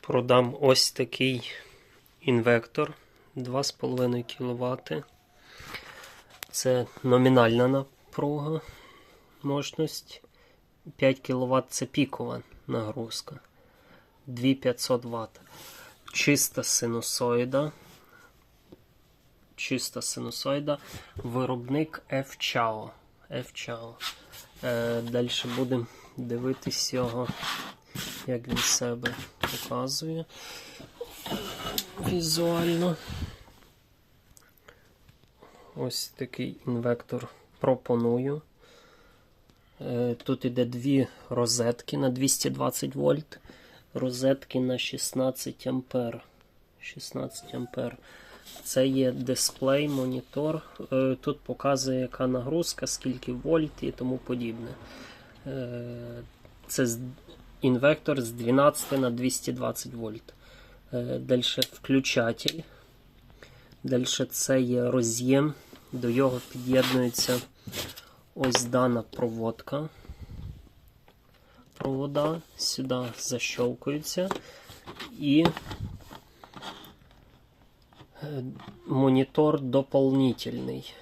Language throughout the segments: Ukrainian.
Продам ось такий інвектор 2,5 кВт. Це номінальна напруга, мощність. 5 кВт це пікова нагрузка. 2500 Вт. Чиста синусоїда. Чиста синусоїда. Виробник F-Chao. F-Chao. Е, Далі будемо дивитись його, як він себе показує візуально. Ось такий інвектор пропоную. Е, Тут іде дві розетки на 220 вольт, розетки на 16 ампер. 16 ампер. Це є дисплей, монітор. Е, Тут показує, яка нагрузка, скільки вольт і тому подібне. Е, Це інвектор з 12 на 220 вольт. Далі включатель. Далі це є роз'єм. До його під'єднується ось дана проводка. Провода сюди защелкуються. І е, монітор доповнительний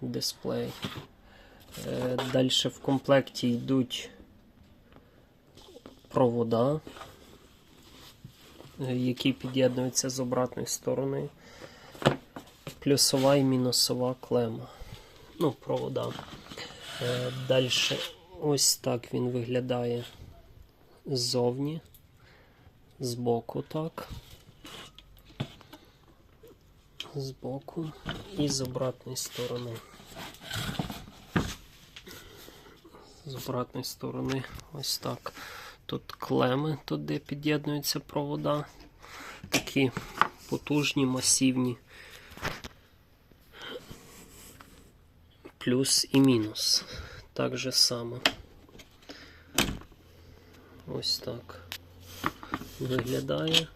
дисплей. Далі в комплекті йдуть провода, е, які під'єднуються з обратної сторони. Плюсова і мінусова клема. Ну, провода. Е, Далі ось так він виглядає ззовні, збоку так. Збоку і з обратної сторони. З обратної сторони ось так. Тут клеми, тут де під'єднуються провода. Такі потужні, масивні. Плюс і мінус. Так же само. Ось так виглядає.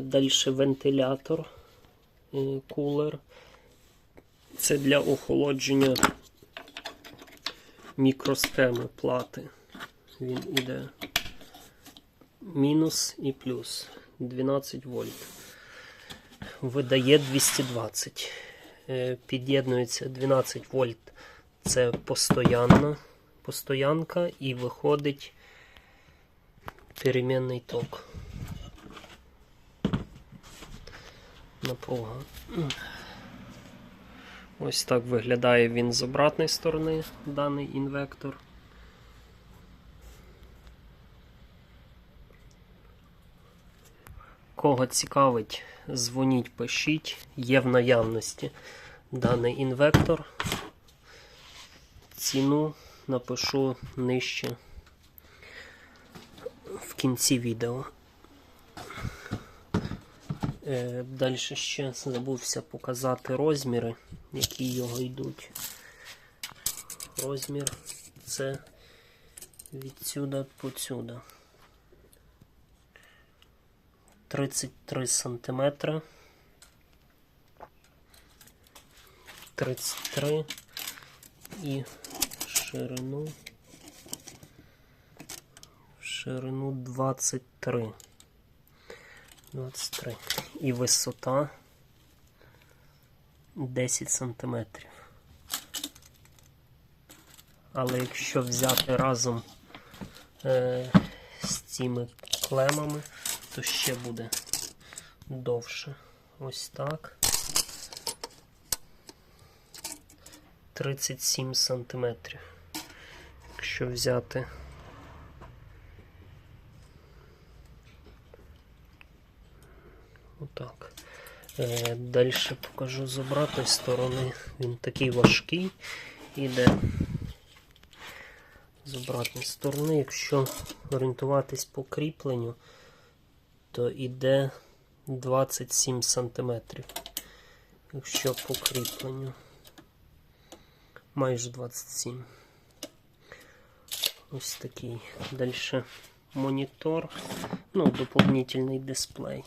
Далі вентилятор, е, кулер. Це для охолодження мікросхеми плати. Він іде мінус і плюс 12 вольт. Видає 220. Е, Під'єднується 12 вольт. Це постоянна постоянка і виходить перемінний ток. Напруга. Ось так виглядає він з обратної сторони, даний інвектор. Кого цікавить, дзвоніть, пишіть, є в наявності даний інвектор. Ціну напишу нижче в кінці відео. Е, Далі ще забувся показати розміри, які його йдуть. Розмір це відсюди поцюди. 33 сантиметра. 33 і ширину. Ширину 23. 23. І висота 10 сантиметрів. Але якщо взяти разом е, з цими клемами, то ще буде довше. Ось так. 37 сантиметрів. Якщо взяти отак. Е, Далі покажу з обратної сторони. Він такий важкий іде. З обратної сторони, якщо орієнтуватись по кріпленню, то іде 27 сантиметрів. Якщо по кріпленню. Майже 27. Ось такий. Далі монітор, ну, доповнительний дисплей.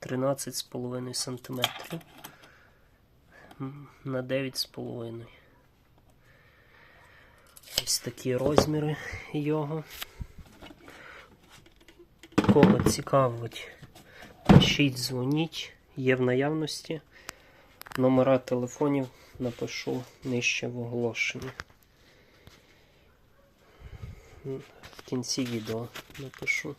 13,5 см на 9,5. Ось Ось такі розміри його. Кого цікавить, пишіть, дзвоніть, є в наявності. Номера телефонів напишу нижче в оголошенні. В кінці відео напишу.